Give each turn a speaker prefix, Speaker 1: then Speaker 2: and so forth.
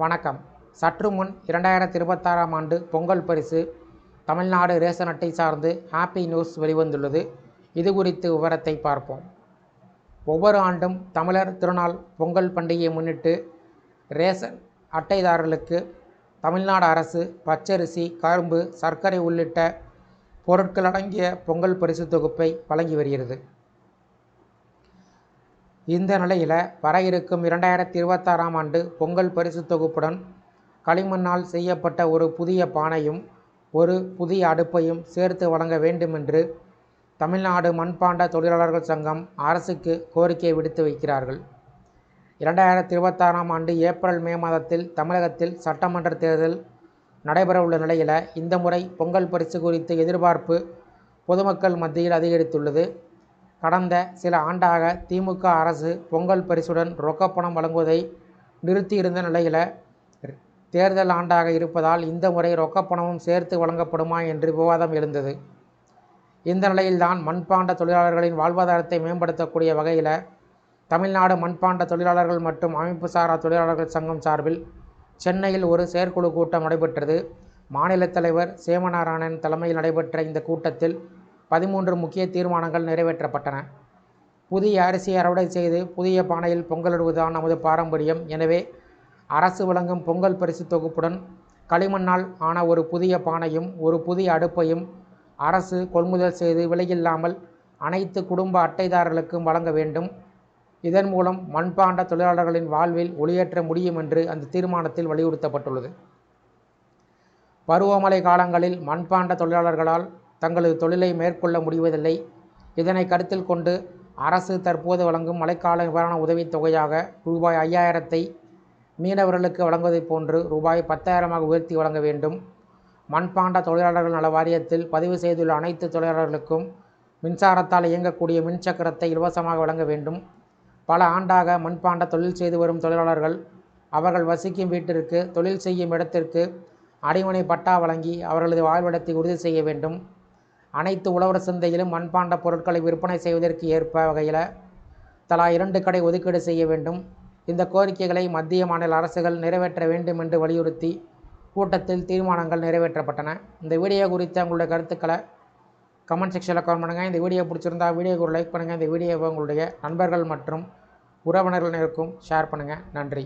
Speaker 1: வணக்கம். சற்று முன் இரண்டாயிரத்தி இருபத்தாறாம் ஆண்டு பொங்கல் பரிசு தமிழ்நாடு ரேஷன் அட்டை சார்ந்து ஹாப்பி நியூஸ் வெளிவந்துள்ளது. இது குறித்து விவரத்தை பார்ப்போம். ஒவ்வொரு ஆண்டும் தமிழர் திருநாள் பொங்கல் பண்டிகையை முன்னிட்டு ரேஷன் அட்டைதாரர்களுக்கு தமிழ்நாடு அரசு பச்சரிசி கரும்பு சர்க்கரை உள்ளிட்ட பொருட்கள் அடங்கிய பொங்கல் பரிசு தொகுப்பை வழங்கி வருகிறது. இந்த நிலையில் வர இருக்கும் இரண்டாயிரத்தி இருபத்தாறாம் ஆண்டு பொங்கல் பரிசு தொகுப்புடன் களிமண்ணால் செய்யப்பட்ட ஒரு புதிய பானையும் ஒரு புதிய அடுப்பையும் சேர்த்து வழங்க வேண்டும் என்று தமிழ்நாடு மண்பாண்ட தொழிலாளர்கள் சங்கம் அரசுக்கு கோரிக்கை விடுத்து வைக்கிறார்கள். இரண்டாயிரத்தி இருபத்தாறாம் ஆண்டு ஏப்ரல் மே மாதத்தில் தமிழகத்தில் சட்டமன்ற தேர்தல் நடைபெறவுள்ள நிலையில் இந்த முறை பொங்கல் பரிசு குறித்த எதிர்பார்ப்பு பொதுமக்கள் மத்தியில் அதிகரித்துள்ளது. கடந்த சில ஆண்டாக திமுக அரசு பொங்கல் பரிசுடன் ரொக்கப்பணம் வழங்குவதை நிறுத்தியிருந்த நிலையில் தேர்தல் ஆண்டாக இருப்பதால் இந்த முறை ரொக்கப்பணமும் சேர்த்து வழங்கப்படுமா என்று விவாதம் எழுந்தது. இந்த நிலையில்தான் மண்பாண்ட தொழிலாளர்களின் வாழ்வாதாரத்தை மேம்படுத்தக்கூடிய வகையில் தமிழ்நாடு மண்பாண்ட தொழிலாளர்கள் மற்றும் அமைப்பு சாரா தொழிலாளர்கள் சங்கம் சார்பில் சென்னையில் ஒரு செயற்குழு கூட்டம் நடைபெற்றது. மாநில தலைவர் சேமநாராயணன் தலைமையில் நடைபெற்ற இந்த கூட்டத்தில் பதிமூன்று முக்கிய தீர்மானங்கள் நிறைவேற்றப்பட்டன. புதிய அரிசி அறுவடை செய்து புதிய பானையில் பொங்கலிடுவதுதான் நமது பாரம்பரியம். எனவே அரசு வழங்கும் பொங்கல் பரிசு தொகுப்புடன் களிமண்ணால் ஆன ஒரு புதிய பானையும் ஒரு புதிய அடுப்பையும் அரசு கொள்முதல் செய்து விலையில்லாமல் அனைத்து குடும்ப அட்டைதாரர்களுக்கும் வழங்க வேண்டும். இதன் மூலம் மண்பாண்ட தொழிலாளர்களின் வாழ்வில் ஒளியேற்ற முடியும் என்று அந்த தீர்மானத்தில் வலியுறுத்தப்பட்டுள்ளது. பருவமழை காலங்களில் மண்பாண்ட தொழிலாளர்களால் தங்களது தொழிலை மேற்கொள்ள முடிவதில்லை. இதனை கருத்தில் கொண்டு அரசு தற்போது வழங்கும் மழைக்கால நிவாரண உதவித் தொகையாக ரூபாய் ஐயாயிரத்தை மீனவர்களுக்கு வழங்குவதைப் போன்று ரூபாய் பத்தாயிரமாக உயர்த்தி வழங்க வேண்டும். மண்பாண்ட தொழிலாளர்கள் நல வாரியத்தில் பதிவு செய்துள்ள அனைத்து தொழிலாளர்களுக்கும் மின்சாரத்தால் இயங்கக்கூடிய மின்சக்கரத்தை இலவசமாக வழங்க வேண்டும். பல ஆண்டாக மண்பாண்ட தொழில் செய்து வரும் தொழிலாளர்கள் அவர்கள் வசிக்கும் வீட்டிற்கு தொழில் செய்யும் இடத்திற்கு அடிமனை பட்டா வழங்கி அவர்களது வாழ்விடத்தை உறுதி செய்ய வேண்டும். அனைத்து உழவர் சந்தையிலும் மண்பாண்ட பொருட்களை விற்பனை செய்வதற்கு ஏற்ப வகையில் தலா இரண்டு கடை ஒதுக்கீடு செய்ய வேண்டும். இந்த கோரிக்கைகளை மத்திய மாநில அரசுகள் நிறைவேற்ற வேண்டும் என்று வலியுறுத்தி கூட்டத்தில் தீர்மானங்கள் நிறைவேற்றப்பட்டன. இந்த வீடியோ குறித்த உங்களுடைய கருத்துக்களை கமெண்ட் செக்ஷனில் கமெண்ட் பண்ணுங்கள் இந்த வீடியோ பிடிச்சிருந்தா வீடியோக்கு ஒரு லைக் பண்ணுங்கள் இந்த வீடியோவை உங்களுடைய நண்பர்கள் மற்றும் உறவினர்களுக்கும் ஷேர் பண்ணுங்கள் நன்றி.